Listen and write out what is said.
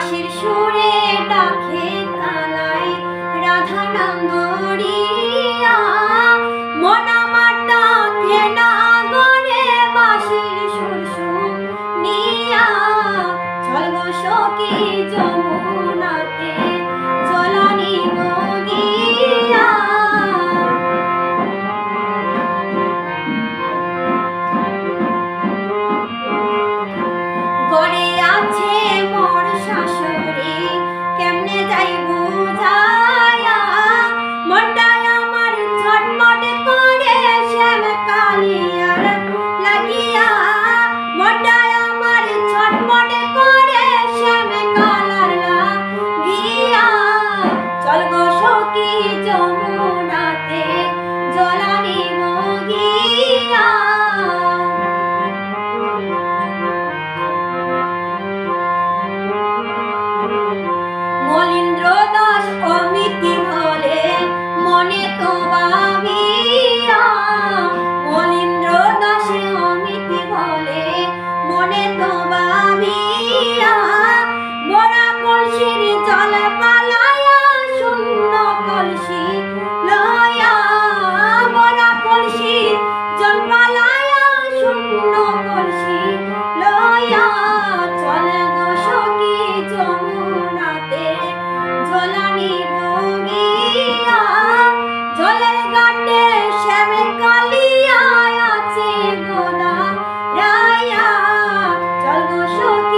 বাঁশির সুরে ডাকে তালায় রাধা নাম ধরিয়া মন আমার ডাকে না গরে বাঁশির সুর নিয়া। চলব সখী লাগিয়া মনটা আমার ছটমটে করে।